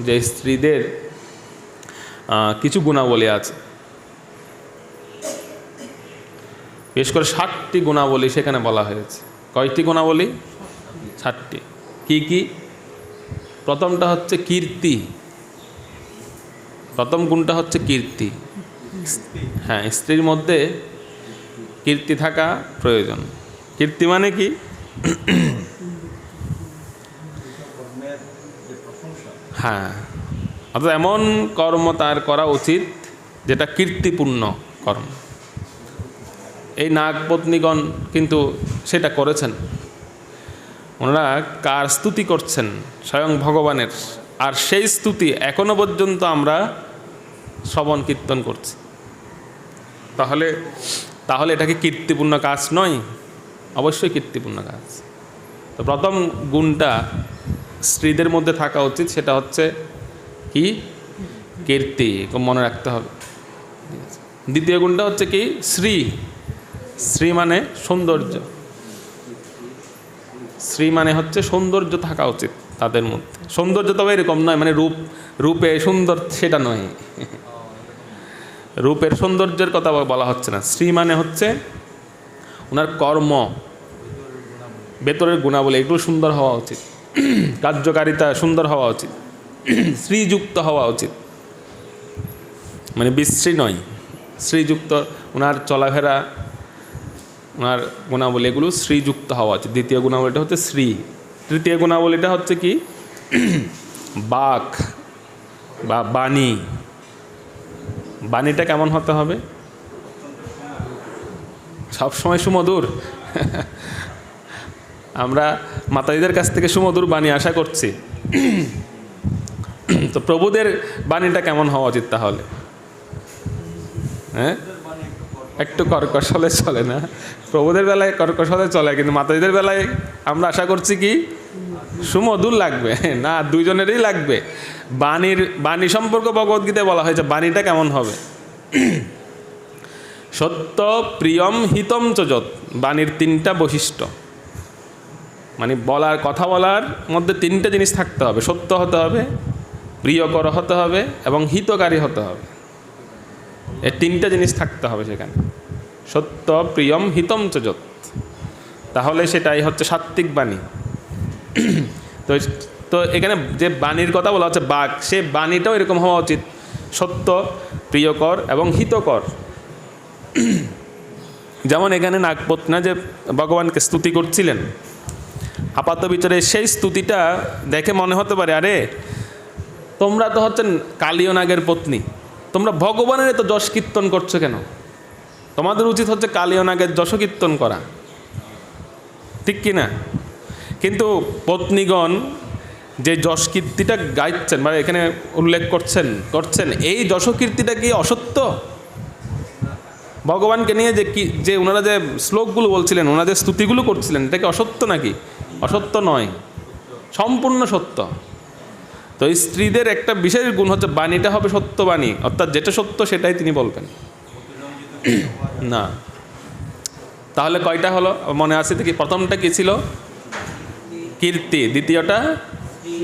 যে স্ত্রীদের কিছু গুণাবলী আছে। বিশেষ করে ষাটটি গুণাবলী সেখানে বলা হয়েছে। কয়টি গুণাবলী? ষাটটি কি কি? প্রথমটা হচ্ছে কীর্তি। প্রথম গুণটা হচ্ছে কীর্তি। হ্যাঁ স্ত্রীর মধ্যে কীর্তি থাকা প্রয়োজন। কীর্তি মানে কি? হ্যাঁ। অর্থাৎ এমন কর্ম তার করা উচিত যেটা কীর্তিপূর্ণ কর্ম। এই নাগপত্নীগণ কিন্তু সেটা করেছেন। ওনারা কার স্তুতি করছেন? স্বয়ং ভগবানের। আর সেই স্তুতি এখনও পর্যন্ত আমরা শ্রবণ কীর্তন করছি। তাহলে তাহলে এটা কি কীর্তিপূর্ণ কাজ নয়? অবশ্যই কীর্তিপূর্ণ কাজ। তো প্রথম গুণটা স্ত্রীদের মধ্যে থাকা উচিত সেটা হচ্ছে কি? কীর্তি মনে রাখতে হবে। দ্বিতীয় গুণটা হচ্ছে কি? শ্রী। শ্রী মানে সৌন্দর্য। শ্রী মানে হচ্ছে সৌন্দর্য থাকা উচিত তাদের মধ্যে। সৌন্দর্য তবে এরকম নয় মানে রূপ, রূপে সুন্দর সেটা নয়। রূপের সৌন্দর্যের কথা বলা হচ্ছে না। শ্রী মানে হচ্ছে ওনার কর্ম। ভেতরের গুণাবলী, এগুলো সুন্দর হওয়া উচিত। কার্যকারিতা সুন্দর হওয়া উচিত, শ্রীযুক্ত হওয়া উচিত। মানে বিশ্রী নয়, শ্রীযুক্ত, ওনার চলাফেরা, ওনার গুণাবলী এগুলো শ্রীযুক্ত হওয়া উচিত। দ্বিতীয় গুণাবলীটা হচ্ছে শ্রী। তৃতীয় গুণাবলীটা হচ্ছে কি? বাক বা বাণী। বাণীটা কেমন হতে হবে? সবসময় সুমধুর। আমরা মাতাজিদের কাছ থেকে সুমধুর বাণী আশা করছি। তো প্রভুদের বাণীটা কেমন হওয়া উচিত তাহলে? হ্যাঁ? একটু কর্কশ হলে চলে না? প্রভুদের বেলায় কর্কশ হলে চলে, কিন্তু মাতাজিদের বেলায় আমরা আশা করছি কি? সুমধুর লাগবে। না, দুইজনেরই লাগবে। বাণীর, বাণী সম্পর্ক ভগবদ্গীতায় বলা হয়েছে, বাণীটা কেমন হবে? সত্য প্রিয়ম হিতম চজত বাণীর তিনটা বৈশিষ্ট্য। মানে বলার, কথা বলার মধ্যে তিনটা জিনিস থাকতে হবে। সত্য হতে হবে, প্রিয়কর হতে হবে এবং হিতকারী হতে হবে। এই তিনটা জিনিস থাকতে হবে সেখানে। সত্য, প্রিয়ম, হিতম চজত তাহলে সেটাই হচ্ছে সাত্ত্বিক বাণী। তো তো এখানে যে বাণীর কথা বলা হচ্ছে বাঘ সে বাণীটাও এরকম হওয়া উচিত। সত্য, প্রিয়কর এবং হিতকর। যেমন এখানে নাগপত্না যে ভগবানকে স্তুতি করছিলেন আপাত বিচারে সেই স্তুতিটা দেখে মনে হতে পারে, আরে তোমরা তো হচ্ছেন কালীয় নাগের পত্নী। তোমরা ভগবানের তো যশ কীর্তন করছ কেন? তোমাদের উচিত হচ্ছে কালীয় নাগের যশ কীর্তন করা। ঠিক কি না কিন্তু পত্নীগণ যে যশ কীর্তিটা গাইছেন বা এখানে উল্লেখ করছেন করছেন, এই যশকীর্তিটা কি অসত্য? ভগবানকে নিয়ে যে কি, যে ওনারা যে শ্লোকগুলো বলছিলেন, ওনাদের স্তুতিগুলো করছিলেন, এটা কি অসত্য নাকি? অসত্য নয় সম্পূর্ণ সত্য। তো স্ত্রীদের একটা বিশেষ গুণ হচ্ছে বাণীটা হবে সত্য বাণী অর্থাৎ যেটা সত্য সেটাই তিনি বলবেন। না। তাহলে কয়টা হলো? মনে আছে দেখি প্রথমটা কী ছিল? কীর্তি দ্বিতীয়টা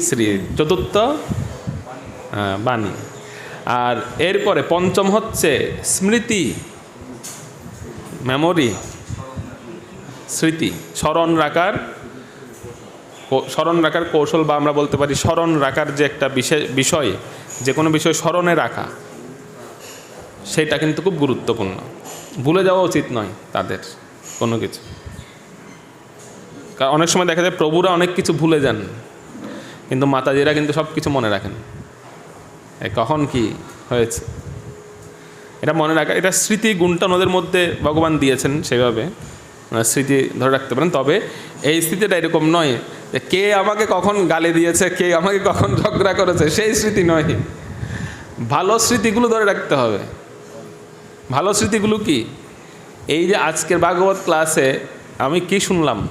শ্রী চতুর্থ হ্যাঁ, বাণী। আর এরপরে পঞ্চম হচ্ছে স্মৃতি মেমোরি স্মৃতি স্মরণ রাখার স্মরণ রাখার কৌশল বা আমরা বলতে পারি স্মরণ রাখার যে একটা বিশেষ বিষয়, যে কোনো বিষয় স্মরণে রাখা সেটা কিন্তু খুব গুরুত্বপূর্ণ। ভুলে যাওয়া উচিত নয় তাদের কোনো কিছু। কারণ অনেক সময় দেখা যায় প্রভুরা অনেক কিছু ভুলে যান, কিন্তু মাতাজিরা কিন্তু সব কিছু মনে রাখেন। কখন কি হয়েছে? এটা মনে রাখা, এটা স্মৃতি গুণটা ওদের মধ্যে ভগবান দিয়েছেন সেভাবে। স্মৃতি ধরে রাখতে পারেন, তবে এই স্মৃতিটা এরকম নয় কে আমাকে কখন গালি দিয়েছে, কে আমাকে কখন ঝগড়া করেছে, সেই স্মৃতি নয়। ভালো স্মৃতিগুলো ধরে রাখতে হবে। ভালো স্মৃতিগুলো কি? এই যে আজকের ভাগবত ক্লাসে আমি কি শুনলাম?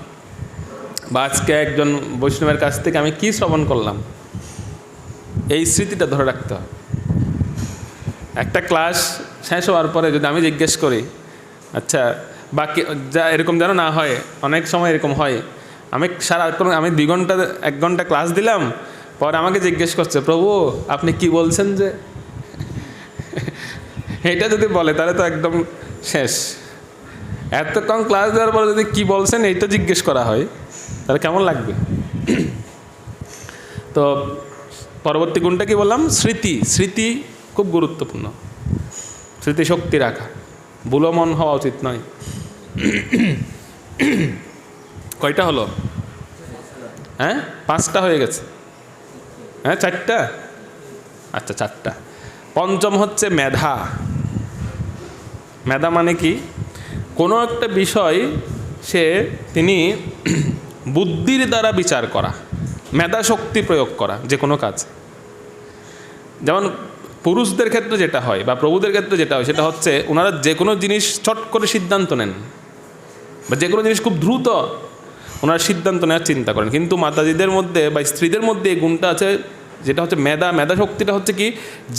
বা আজকে একজন বৈষ্ণবের কাছ থেকে আমি কি শ্রবণ করলাম? এই স্মৃতিটা ধরে রাখতে হবে। একটা ক্লাস শেষ হওয়ার পরে যদি আমি জিজ্ঞেস করি আচ্ছা বাকি যা এরকম যেন না হয়, অনেক সময় এরকম হয় আমি সারা আমি দুই ঘণ্টা, এক ঘণ্টা ক্লাস দিলাম, পরে আমাকে জিজ্ঞেস করছে, প্রভু, আপনি কি বলছেন যে? এটা যদি বলে, তাহলে তো একদম শেষ। এত কম ক্লাস দেওয়ার পরে যদি কি বলছেন, এইটা জিজ্ঞেস করা হয়, তাহলে কেমন লাগবে? তো পরবর্তী গুণটা কি বললাম? স্মৃতি। স্মৃতি খুব গুরুত্বপূর্ণ। স্মৃতিশক্তি রাখা। বুলো মন হওয়া উচিত নয়। কয়টা হলো? হ্যাঁ? পাঁচটা হয়ে গেছে। হ্যাঁ চারটা? আচ্ছা চারটা। পঞ্চম হচ্ছে মেধা। মেধা মানে কি? কোনো একটা বিষয় সে তিনি বুদ্ধির দ্বারা বিচার করা, মেধা শক্তি প্রয়োগ করা, যে কোনো কাজ। যেমন পুরুষদের ক্ষেত্রে যেটা হয় বা প্রভুদের ক্ষেত্রে যেটা হয়, সেটা হচ্ছে ওনারা যে কোনো জিনিস চট করে সিদ্ধান্ত নেন। বা যে কোনো জিনিস খুব দ্রুত ওনারা সিদ্ধান্ত নেওয়ার চিন্তা করেন। কিন্তু মাতাজিদের মধ্যে বা স্ত্রীদের মধ্যে এই গুণটা আছে, যেটা হচ্ছে মেধা মেধা শক্তিটা হচ্ছে কি,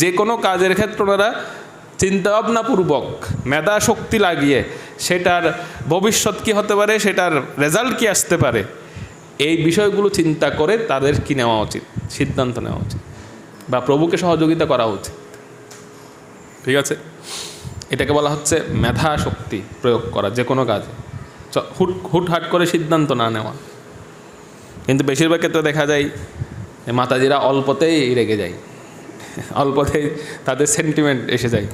যে কোনো কাজের ক্ষেত্রে ওনারা চিন্তাভাবনাপূর্বক মেধা শক্তি লাগিয়ে সেটার ভবিষ্যৎ কী হতে পারে, সেটার রেজাল্ট কী আসতে পারে, এই বিষয়গুলো চিন্তা করে তাদের কি নেওয়া উচিত, সিদ্ধান্ত নেওয়া উচিত বা প্রভুকে সহযোগিতা করা উচিত। ঠিক আছে? এটাকে বলা হচ্ছে মেধা শক্তি প্রয়োগ করা, যে কোনো কাজে। হুট হুটহাট করে সিদ্ধান্ত না নেওয়া। কিন্তু বেশিরভাগ ক্ষেত্রে দেখা যায় মাতাজিরা অল্পতেই রেগে যায়। অল্পতেই তাদের সেন্টিমেন্ট এসে যায়।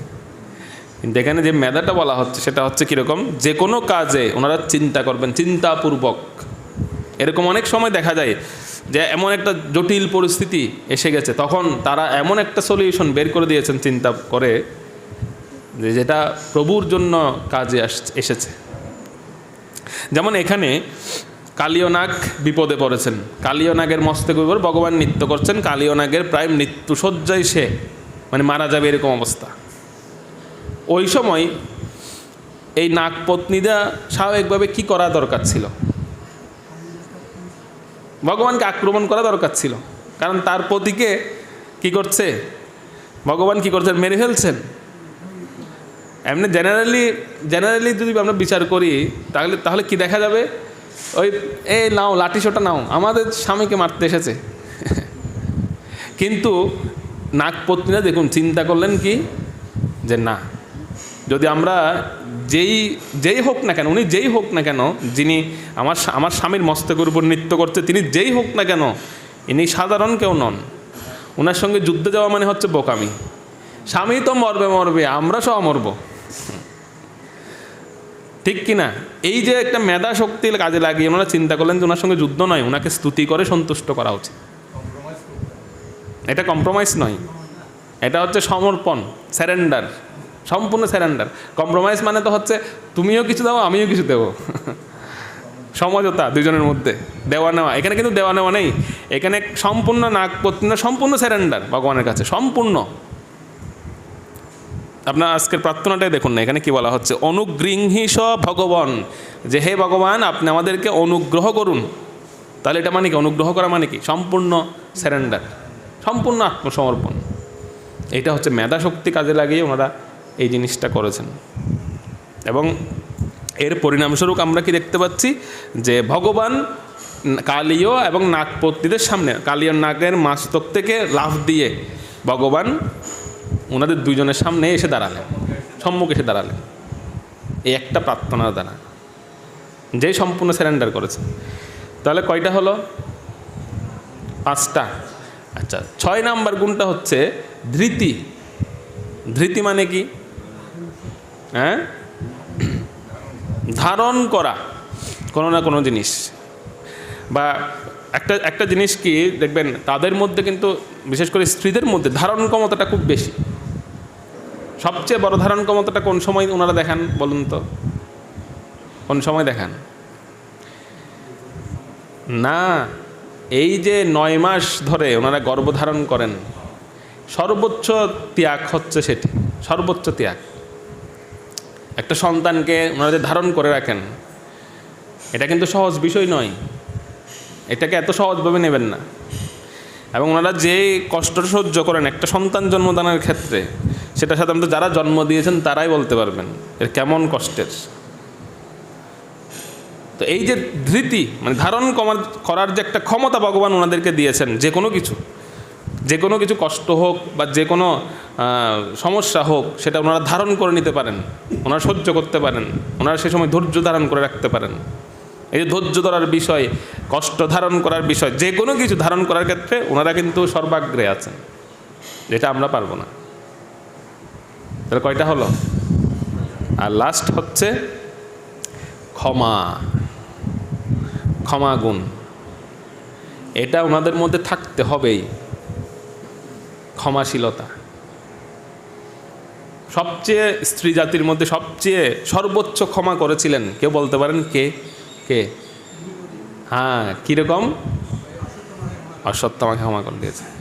কিন্তু এখানে যে মেধাটা বলা হচ্ছে, সেটা হচ্ছে কীরকম? যে কোনো কাজে ওনারা চিন্তা করবেন, চিন্তাপূর্বক। এরকম অনেক সময় দেখা যায় যে এমন একটা জটিল পরিস্থিতি এসে গেছে, তখন তারা এমন একটা সলিউশন বের করে দিয়েছেন চিন্তা করে, যে যেটা প্রভুর জন্য কাজে আস, এসেছে। যেমন এখানে কালীয় নাগ বিপদে পড়েছেন। কালীয় নাগের মস্তকের উপর ভগবান নৃত্য করছেন। কালীয় নাগের প্রায় মৃত্যুসজ্জায় সে মানে মারা যাবে এরকম অবস্থা। ওই সময় এই নাগপত্নীরা স্বাভাবিকভাবে কি করা দরকার ছিল? ভগবানকে আক্রমণ করা দরকার ছিল। কারণ তার পতিকে কি করছে? ভগবান কি করছেন? মেরে ফেলছেন। এমনি জেনারেলি জেনারেলি যদি আমরা বিচার করি, তাহলে তাহলে কি দেখা যাবে? ওই, এই নাও, লাঠি সোটা নাও, আমাদের স্বামীকে মারতে এসেছে। কিন্তু নাগপত্নীরা দেখুন, চিন্তা করলেন কি? যে না, যদি আমরা যেই যেই হোক না কেন, উনি যেই হোক না কেন, যিনি আমার আমার স্বামীর মস্তকের উপর নৃত্য করছে, তিনি যেই হোক না কেন, ইনি সাধারণ কেউ নন। ওনার সঙ্গে যুদ্ধে যাওয়া মানে হচ্ছে বোকামি। স্বামী তো মরবে মরবে, আমরা সব মরব। ঠিক কিনা? এই যে একটা মেধা শক্তি কাজে লাগিয়ে ওনারা চিন্তা করলেন যে ওনার সঙ্গে যুদ্ধ নয়, ওনাকে স্তুতি করে সন্তুষ্ট করা উচিত। এটা কম্প্রোমাইজ নয়। এটা হচ্ছে সমর্পণ স্যারেন্ডার সম্পূর্ণ স্যারেন্ডার কম্প্রোমাইজ মানে তো হচ্ছে, তুমিও কিছু দাও, আমিও কিছু দেবো। সমঝোতা দুজনের মধ্যে, দেওয়া নেওয়া। এখানে কিন্তু দেওয়া নেওয়া নেই। এখানে সম্পূর্ণ নাগপত্ন সম্পূর্ণ স্যারেন্ডার ভগবানের কাছে, সম্পূর্ণ। আপনার আজকের প্রার্থনাটাই দেখুন না, এখানে কি বলা হচ্ছে? অনুগৃহীস ভগবান। যে হে ভগবান, আপনি আমাদেরকে অনুগ্রহ করুন। তাহলে এটা মানে কি? অনুগ্রহ করা মানে কি? সম্পূর্ণ স্যারেন্ডার সম্পূর্ণ আত্মসমর্পণ। এটা হচ্ছে মেধা শক্তি কাজে লাগিয়ে ওনারা এই জিনিসটা করেছেন। এবং এর পরিণামস্বরূপ আমরা কি দেখতে পাচ্ছি? যে ভগবান কালীয় এবং নাগপত্নীদের সামনে, কালীয় নাগের মাস্তক থেকে লাফ দিয়ে ভগবান ওনাদের দুইজনের সামনে এসে দাঁড়ালেন, সম্মুখে এসে দাঁড়ালেন। এই একটা প্রার্থনার দ্বারা। যেই সম্পূর্ণ স্যারেন্ডার করেছে। তাহলে কয়টা হলো? পাঁচটা। আচ্ছা ছয় নাম্বার গুণটা হচ্ছে ধৃতি। ধৃতি মানে কি? হ্যাঁ? ধারণ করা, কোনো না কোনো জিনিস। বা একটা একটা জিনিস কি, দেখবেন তাদের মধ্যে কিন্তু, বিশেষ করে স্ত্রীদের মধ্যে ধারণ ক্ষমতাটা খুব বেশি। সবচেয়ে বড় ধারণ ক্ষমতাটা কোন সময় ওনারা দেখান বলুন তো? কোন সময় দেখান? না, এই যে নয় মাস ধরে ওনারা গর্ভধারণ করেন, সর্বোচ্চ ত্যাগ হচ্ছে সেটি, সর্বোচ্চ ত্যাগ। একটা সন্তানকে ওনারা যে ধারণ করে রাখেন, এটা কিন্তু সহজ বিষয় নয়। এটাকে এত সহজভাবে নেবেন না। এবং ওনারা যে কষ্ট সহ্য করেন, একটা সন্তান জন্মদানের ক্ষেত্রে সেটা সাধারণত যারা জন্ম দিয়েছেন তারাই বলতে পারবেন, এর কেমন কষ্টের। তো এই যে ধৃতি মানে ধারণ করার যে একটা ক্ষমতা ভগবান ওনাদেরকে দিয়েছেন, যে কোনো কিছু, যে কোনো কিছু কষ্ট হোক বা যে কোনো সমস্যা হোক, সেটা ওনারা ধারণ করে নিতে পারেন, ওনারা সহ্য করতে পারেন, ওনারা সে সময় ধৈর্য ধারণ করে রাখতে পারেন। এই যে ধৈর্য ধরার বিষয়, কষ্ট ধারণ করার বিষয়, যে কোনো কিছু ধারণ করার ক্ষেত্রে ওনারা কিন্তু সর্বাগ্রে আছেন, যেটা আমরা পারব না। তাহলে কয়টা হলো? আর লাস্ট হচ্ছে ক্ষমা। ক্ষমা গুণ। এটা ওনাদের মধ্যে থাকতে হবেই। ক্ষমাশীলতা। সবচেয়ে স্ত্রী জাতির মধ্যে সবচেয়ে সর্বোচ্চ ক্ষমা করেছিলেন কেউ বলতে পারেন? কে? কে? হ্যাঁ কীরকম? অসত্য আমাকে ক্ষমা করে দিয়েছে।